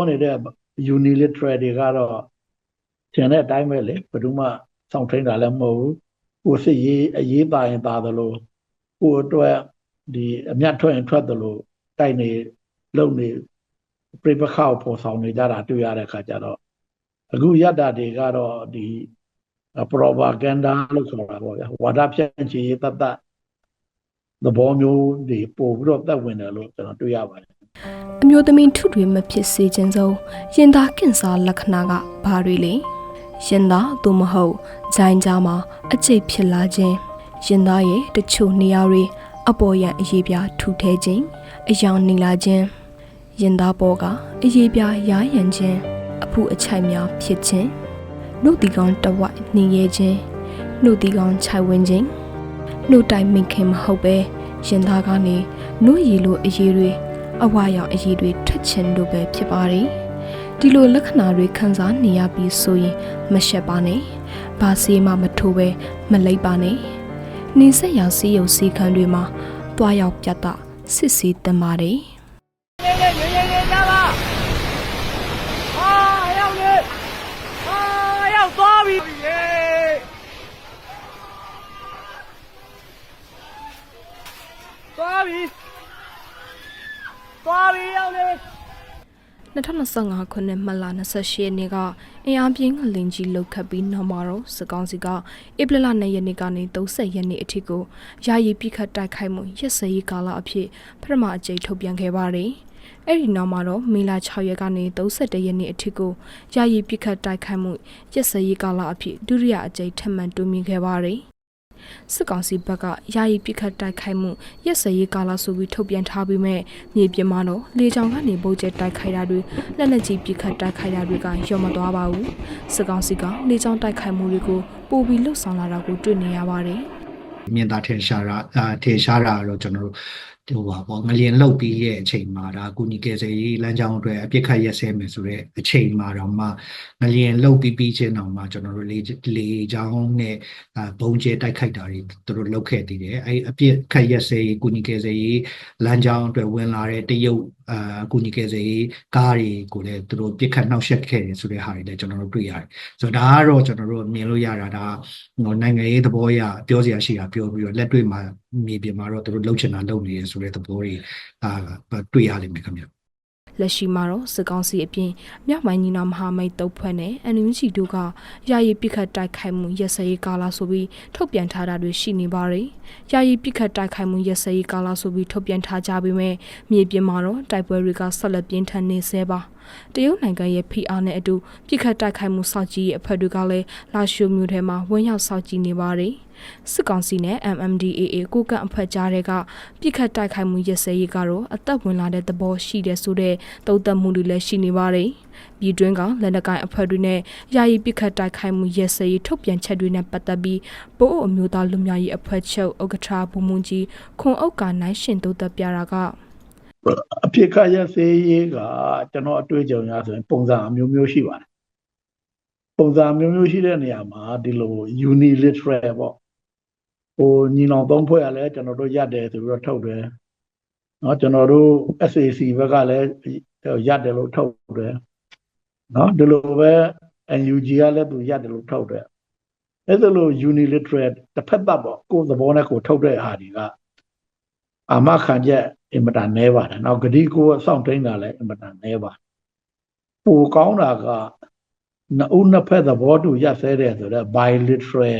ပြောနေတဲ့ uniliteral တွေကတော့ထင်တဲ့အတိုင်းပဲလေဘယ်သူမှစောင့်ထိန်တာလည်းမဟုတ်ဘူးကိုစစ်ရေးအရေးပါရင်ပါသလိုကိုအတွက်ဒီအမျက်ထွက်ရင်ထွက်သလိုတိုက်နေလုံနေပြိပခါကိုပေါ်ဆောင်နေကြတာတွေ့ရတဲ့အခါကျတော့အခုရတ္တာတွေကတော့ဒီ propaganda လို့ဆိုတာပေါ့ဗျာဝါဒဖြန့်ချီရေးတတ်တတ်သဘောမျိုးတွေပို့ပြီးတော့တက်ဝင်တယ်လို့ကျွန်တော်တွေ့ရပါတယ် အမျိုးသမီးထုတွေမဖြစ်စေခြင်းဆုံးရင်သားကင်ဆာလက္ခဏာကဘာတွေလဲရင်သားသို့မဟုတ်ဂျိုင်းကြားမှာအကျိတ်ဖြစ်လာခြင်းရင်သားရဲ့တချို့နေရာတွေအပေါ်ရန်အရေးပြားထူထဲခြင်းအယောင်နေလာခြင်းရင်သားပေါ်ကအရေးပြားရာရန်ခြင်းအဖုအချိုက်များဖြစ်ခြင်းနှုတ်တီကောင်တဝိုက်နေရခြင်းနှုတ်တီကောင်ခြိုက်ဝင်ခြင်းနှုတ်တိုင်မိခင်မဟုတ်ပဲရင်သားကနေနှုတ်ရည်လိုအရေးတွေ အဝါရောင်အရေးတွေထွက်ချင်လို့ပဲဖြစ်ပါတယ်။ဒီလိုလက္ခဏာတွေခံစားနေရပြီးဆိုရင်မရှက်ပါနဲ့။ဘာစီမှမထိုးပဲမလိပ်ပါနဲ့။နေဆက်ရာစီးရုံစီခံတွေမှာတွားရောက်ပြတ်တာစစ်စီတင်ပါတယ်爷爷 သွားပြီးရောက်နေ2025ခုနှစ်မလ28ရက်နေ့ကအင်အားပြင်းငလင်ကြီးလှုပ်ခတ်ပြီးနောက်မှာတော့စကောင်းစီကဧပြီလ9ရက်နေ့ကနေ30ရက်နေ့အထိကိုယာယီပြစ်ခတ်တိုက်ခိုက်မှုရက်စရေးကာလအဖြစ်ပထမအကြိမ်ထုတ်ပြန်ခဲ့ပါတယ်။အဲ့ဒီနောက်မှာတော့မေလ6ရက်ကနေ31ရက်နေ့အထိကိုယာယီပြစ်ခတ်တိုက်ခိုက်မှုရက်စရေးကာလအဖြစ်ဒုတိယအကြိမ်ထပ်မံတိုးမြင့်ခဲ့ပါတယ်။ စစ်ကောင်စီဘက်ကယာယီပြစ်ခတ်တိုက်ခိုက်မှုရက်စရေးကာလဆိုပြီးထုတ်ပြန်ထားပြီးမဲ့မြေပြင်မှာတော့လေကြောင်ကနေပုံကျဲတိုက်ခိုက်တာတွေလက်လက်ကြီးပြစ်ခတ်တိုက်ခိုက်တာတွေကရော့မသွားပါဘူးစစ်ကောင်စီကလေကြောင်တိုက်ခိုက်မှုတွေကိုပိုပြီးလှုပ်ဆောင်လာတာကိုတွေ့နေရပါတယ်မြင်သာထင်ရှားတာအာထင်ရှားတာတော့ကျွန်တော်တို့ ဟိုပါပေါ့ငလျင်လောက်ပြီးရဲ့အချိန်မှာဒါကုညီကယ်ဆယ်ရေးလမ်းကြောင်းအတွက်အပြစ်ခတ်ရက်စဲမယ်ဆိုတော့အချိန်မှာတော့မှငလျင်လောက်ပြီးပြီးချင်းတော့မှကျွန်တော်တို့လေလေကြောင်းနဲ့အာဘုံကျဲတိုက်ခိုက်တာတွေသူတို့လုပ်ခဲ့တည်တယ်အဲအပြစ်ခတ်ရက်စဲရေးကုညီကယ်ဆယ်ရေးလမ်းကြောင်းအတွက်ဝင်လာတဲ့တရုတ်အာကုညီကယ်ဆယ်ရေးကားတွေကိုလည်းသူတို့ပြစ်ခတ်နှောက်ယှက်ခဲ့တယ်ဆိုတဲ့ဟာတွေလည်းကျွန်တော်တို့တွေ့ရတယ်ဆိုတော့ဒါကတော့ကျွန်တော်တို့မြင်လို့ရတာဒါဟိုနိုင်ငံရေးသဘောအရပြောစရာရှိတာပြောပြီးတော့လက်တွေ့မှာမြေပြင်မှာတော့သူတို့လှုပ်ချင်တာလုပ်နေရဆိုတဲ့သဘောတွေအာတွေ့ရလိမ့်မယ်ခင်ဗျလက်ရှိမှာတော့စစ်ကောင်စီအပြင်မြောက်ပိုင်းညီနောင်မဟာမိတ်တုပ်ဖွဲ့နဲ့ NUG တို့ကယာယီပြစ်ခတ်တိုက်ခိုက်မှုရက်စရေးကာလဆိုပြီးထုတ်ပြန်ထားတာတွေရှိနေပါတယ်။ယာယီပြစ်ခတ်တိုက်ခိုက်မှုရက်စရေးကာလဆိုပြီးထုတ်ပြန်ထားကြပေမဲ့မြေပြင်မှာတော့တိုက်ပွဲတွေကဆက်လက်ပြင်းထန်နေဆဲပါ။ တရုတ်နိုင်ငံရဲ့ဖိအားနဲ့အတူပြစ်ခတ်တိုက်ခိုက်မှုစောင့်ကြည့်ရေးအဖွဲ့တွေကလည်းလာရှိုမျိုးထဲမှာဝန်ရောက်စောင့်ကြည့်နေပါတယ်။စစ်ကောင်စီနဲ့ MMDAA ကိုကန့်အဖွဲ့ကြားတွေကပြစ်ခတ်တိုက်ခိုက်မှုရက်စဲရေးကတော့အသက်ဝင်လာတဲ့သဘောရှိတယ်ဆိုတဲ့တုံ့တက်မှုတွေလည်းရှိနေပါတယ်။ပြည်တွင်းကလက်နက်ကိုင်အဖွဲ့တွေနဲ့ယာယီပြစ်ခတ်တိုက်ခိုက်မှုရက်စဲရေးထုတ်ပြန်ချက်တွေနဲ့ပတ်သက်ပြီးပို့အမျိုးသားလူမျိုးရေးအဖွဲ့ချုပ်ဥက္ကဋ္ဌဘုံမွန်ကြီးခွန်အုပ်ကနိုင်ရှင်တုံ့တက်ပြတာက အဖြစ်ခရစေးရေးကကျွန်တော်အတွေ့အကြုံရဆိုရင် ပုံစံအမျိုးမျိုးရှိပါတယ်ပုံစံမျိုးမျိုးရှိတဲ့နေရာမှာဒီလို unilateral ပေါ့ဟိုညီနောင်သုံးဖွဲ့ကလည်းကျွန်တော်တို့ရတယ်ဆိုပြီးတော့ထုတ်တယ်နော်ကျွန်တော်တို့ SAC ဘက်ကလည်းရတယ်လို့ထုတ်တယ်နော်ဒီလိုပဲ NUG ကလည်းသူရတယ်လို့ထုတ်တယ်အဲ့ဒါလို့ unilateral တစ်ဖက်သက်ပေါ့ကိုယ်သဘောနဲ့ကိုယ်ထုတ်တဲ့ဟာတွေကအာမခံချက် အင်မတန်နဲပါတယ်။နောက်ဂတိကိုစောင့်ထိန်တာလည်းအင်မတန်နဲပါ။ပိုကောင်းတာကနှစ်ဦးနှစ်ဖက်သဘောတူရက်စဲတယ်ဆိုတော့ bilateral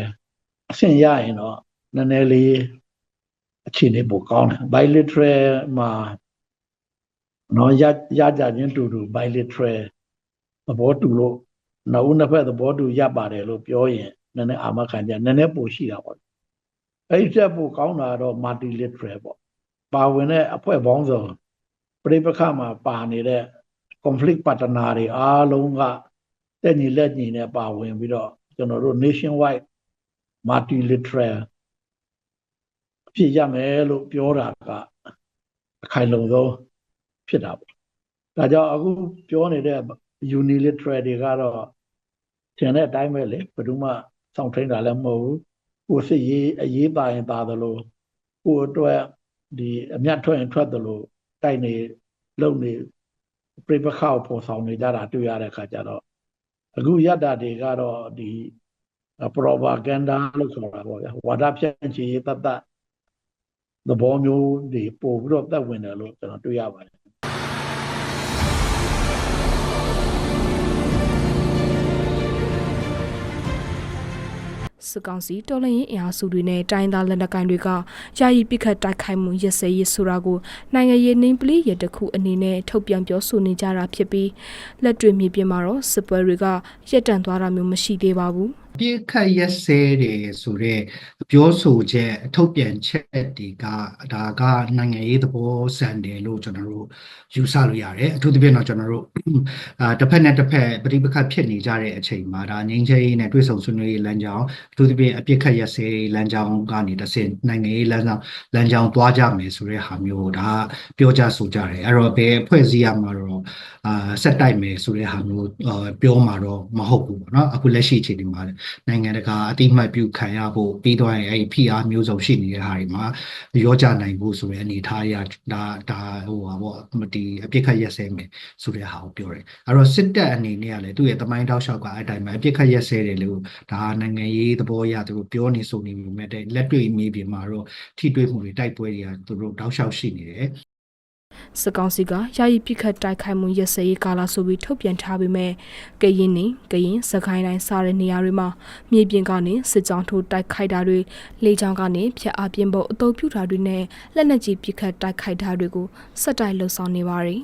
အဆင့်ရရင်တော့နည်းနည်းလေးအခြေအနေပိုကောင်းတယ်။ bilateral မှာနော်ရရကြချင်းတူတူ bilateral သဘောတူလို့နှစ်ဦးနှစ်ဖက်သဘောတူရပါတယ်လို့ပြောရင်နည်းနည်းအာမခံချက်နည်းနည်းပိုရှိတာပေါ့။အဲ့ဒီချက်ပိုကောင်းတာတော့ multilateral ပေါ့။ ပါဝင်တဲ့အဖွဲ့ပေါင်းစုံပြိပခမှာပါနေတဲ့ conflict partner တွေအားလုံးကတက်ညီလက်ညီနဲ့ပါဝင်ပြီးတော့ကျွန်တော်တို့ nationwide multilateral အဖြစ်ရမယ်လို့ပြောတာကအခိုင်လုံဆုံးဖြစ်တာပေါ့။ဒါကြောင့်အခုပြောနေတဲ့ unilateral တွေကတော့ထင်တဲ့အတိုင်းပဲလေဘယ်သူမှစောင့်ထိန်တာလည်းမဟုတ်ဘူး။ကိုယ်စစ်ရေးအရေးပါရင်ပါသလိုကိုယ်အတွက် ဒီအမျက်ထွက်ရင်ထွက်သလိုတိုက်နေလုံနေပြိပခါကိုပေါ်ဆောင်နေကြတာတွေ့ရတဲ့အခါကျတော့အခုရတာတွေကတော့ဒီ propaganda လို့ဆိုတာပေါ့ဗျာဝါဒဖြန့်ချီရေးတတ်တတ်သဘောမျိုးတွေပို့ပြီးတော့သက်ဝင်တယ်လို့ကျွန်တော်တွေ့ရပါတယ် စစ်ကောင်စီတော်လှန်ရေးအင်အားစုတွေနဲ့တိုင်းသားလက်နက်ကိုင်တွေကယာယီပစ်ခတ်တိုက်ခိုက်မှုရစဲရေးဆိုတာကိုနိုင်ငံရေးနှင်းပလေးရတစ်ခုအနေနဲ့ထုတ်ပြန်ပြောဆိုနေကြတာဖြစ်ပြီးလက်တွေ့မြေပြင်မှာတော့စစ်ပွဲတွေကရပ်တန့်သွားတာမျိုးမရှိသေးပါဘူး ပြစ်ခတ်ရက်စဲတယ်ဆိုတော့ပြောဆိုချက်အထုတ်ပြန်ချက်တွေကဒါကနိုင်ငံရေးသဘောဆန်တယ်လို့ကျွန်တော်တို့ယူဆလို့ရတယ်အထူးသဖြင့်တော့ကျွန်တော်တို့အာတစ်ဖက်နဲ့တစ်ဖက်ပဋိပက္ခဖြစ်နေကြတဲ့အချိန်မှာဒါငြိမ်းချမ်းရေးနဲ့တွေ့ဆုံဆွေးနွေးရေးလမ်းကြောင်းအထူးသဖြင့်အပြစ်ခတ်ရက်စဲလမ်းကြောင်းကနေတစ်ဆင့်နိုင်ငံရေးလမ်းကြောင်းလမ်းကြောင်းသွားကြမယ်ဆိုတဲ့ဟာမျိုးဒါပြောကြဆိုကြတယ်အဲ့တော့ဘယ်အဖွဲ့အစည်းရမှာတော့အာဆက်တိုက်မယ်ဆိုတဲ့ဟာမျိုးအာပြောမှာတော့မဟုတ်ဘူးပေါ့နော်အခုလက်ရှိအခြေအနေမှာလည်းနိုင်ငံတကာအတိအမှတ်ပြုခံရဖို့ပြီးတော့ရင်အဲ့ဒီ PR မျိုးစုံရှိနေတဲ့ဟာတွေမှာရောကြနိုင်ဖို့ဆိုတဲ့အနေအထားအရဒါဒါဟိုပါပေါ့ဒီအပြစ်ခတ်ရက်စဲမယ်ဆိုတဲ့ဟာကိုပြောတယ်အဲ့တော့စစ်တပ်အနေနဲ့ကလည်းသူ့ရဲ့တမိုင်းတောက်လျှောက်ကအဲ့တိုင်းမှာအပြစ်ခတ်ရက်စဲတယ်လို့ဒါနိုင်ငံရေးသဘောအရသူတို့ပြောနေဆိုနေပေမဲ့တဲ့လက်တွေ့မြေပြင်မှာတော့ထိတွေ့မှုတွေတိုက်ပွဲတွေကသူတို့တောက်လျှောက်ရှိနေတယ် စစ်ကောင်စီကယာယီပြစ်ခတ်တိုက်ခိုက်မှုရစဲရေးကာလဆိုပြီးထုတ်ပြန်ထားပေမဲ့ကရင်နေကရင်စကိုင်းတိုင်းစတဲ့နေရာတွေမှာမြေပြင်ကနေစစ်ကြောင်းထိုးတိုက်ခိုက်တာတွေလေကြောင်းကနေဖျက်အပြင်းဖို့အုပ်ပြုတာတွေနဲ့လက်နက်ကြီးပြစ်ခတ်တိုက်ခိုက်တာတွေကိုစက်တိုက်လှုပ်ဆောင်နေပါတယ်